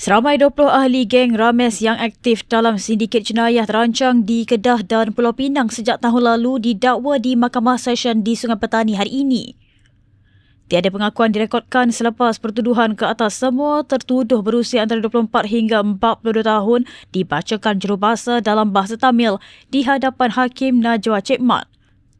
Seramai 20 ahli geng Rames yang aktif dalam sindiket jenayah terancang di Kedah dan Pulau Pinang sejak tahun lalu didakwa di Mahkamah Session di Sungai Petani hari ini. Tiada pengakuan direkodkan selepas pertuduhan ke atas semua tertuduh berusia antara 24 hingga 42 tahun dibacakan jurubahasa dalam bahasa Tamil di hadapan Hakim Najwa Cekmat.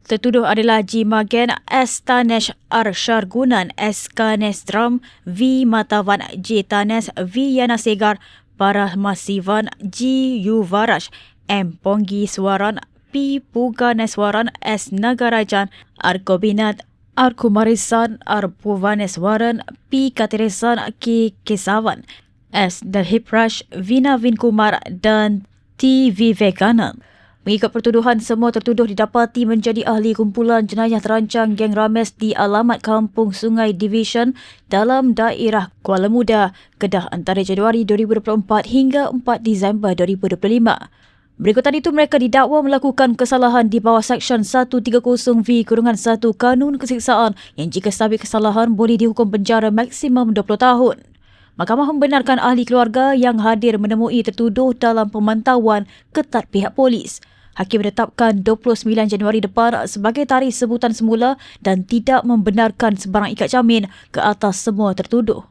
Tertuduh adalah G. Magen, S. Tanesh Arshar Gunan, S. Kanes Dram, V. Matavan, J. Tanes, V. Yana Segar, Parah Masivan, G. Yuvarash, M. Ponggi Swaran, P. Puga Neswaran, S. Nagarajan, R. Gobinat, R. Kumarisan, R. Puvaneswaran, P. Katiresan, K. Kesavan, S. Dalhiprash, Vina Vinkumar dan T. Vivekanand. Mengikut pertuduhan, semua tertuduh didapati menjadi ahli kumpulan jenayah terancang geng Rames di alamat Kampung Sungai Division dalam daerah Kuala Muda, Kedah antara Januari 2024 hingga 4 Disember 2025. Berikutan itu mereka didakwa melakukan kesalahan di bawah Seksyen 130V Kurungan 1 Kanun Kesiksaan yang jika sabit kesalahan boleh dihukum penjara maksimum 20 tahun. Mahkamah membenarkan ahli keluarga yang hadir menemui tertuduh dalam pemantauan ketat pihak polis. Hakim menetapkan 29 Januari depan sebagai tarikh sebutan semula dan tidak membenarkan sebarang ikat jamin ke atas semua tertuduh.